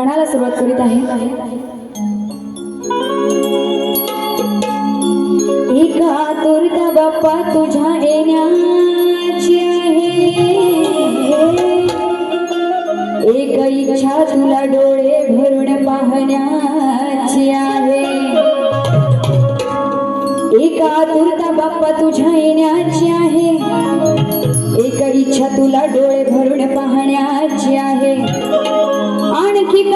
गाण्याला सुरुवात करीत आहे. तुरता बाप्पा तुझ्या येण्याची आहे. एक इच्छा तुला डोळे भरून पाहण्याची आहे. एका तुरता बाप्पा तुझ्या येण्याची आहे. एक इच्छा तुला डोळे भरून पाहण्याची आहे. आणखी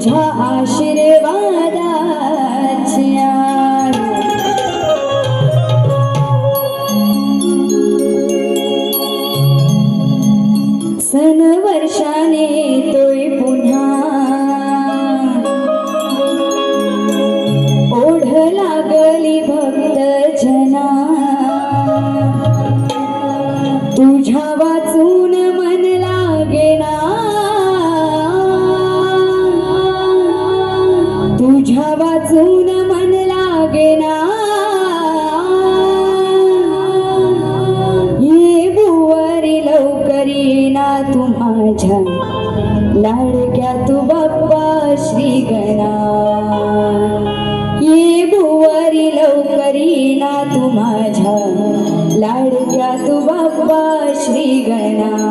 तुझ्या आशीर्वादाच्या सन वर्षाने माझ्या लाडक्या तू बाप्पा श्री गणा. ये भुवारी लवकरी ना तू माझ्या. लाडक्या तू बाप्पा श्री गणा.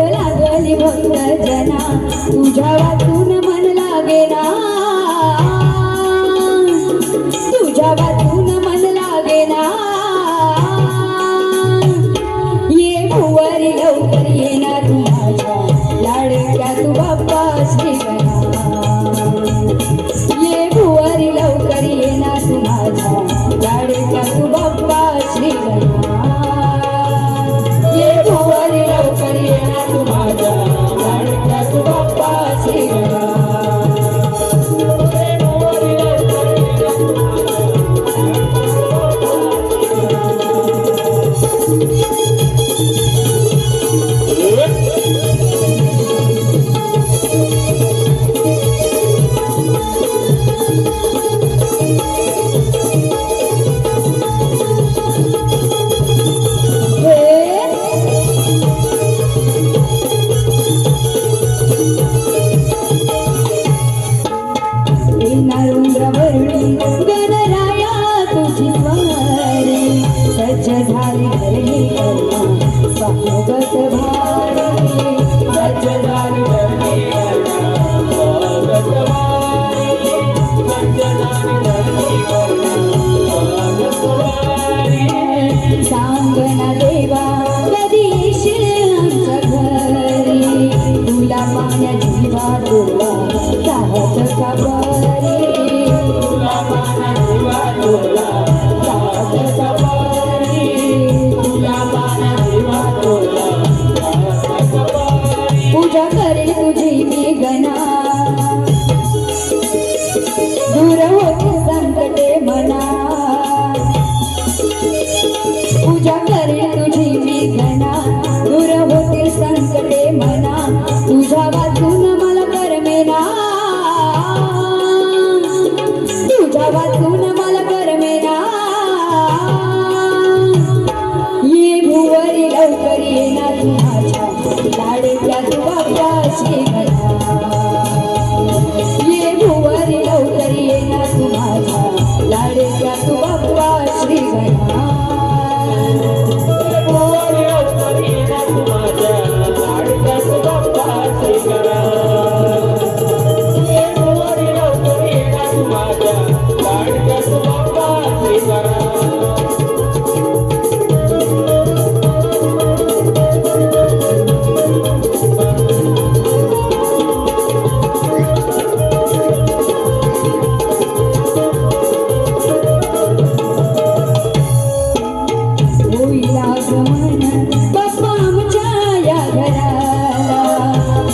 você vai. usaba tu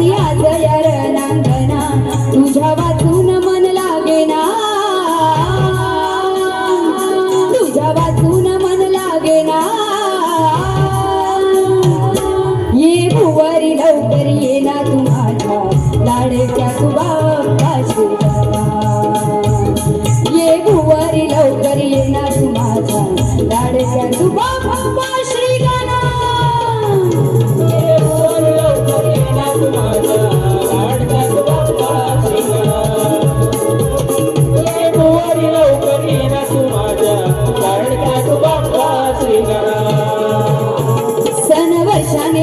Yeah. सन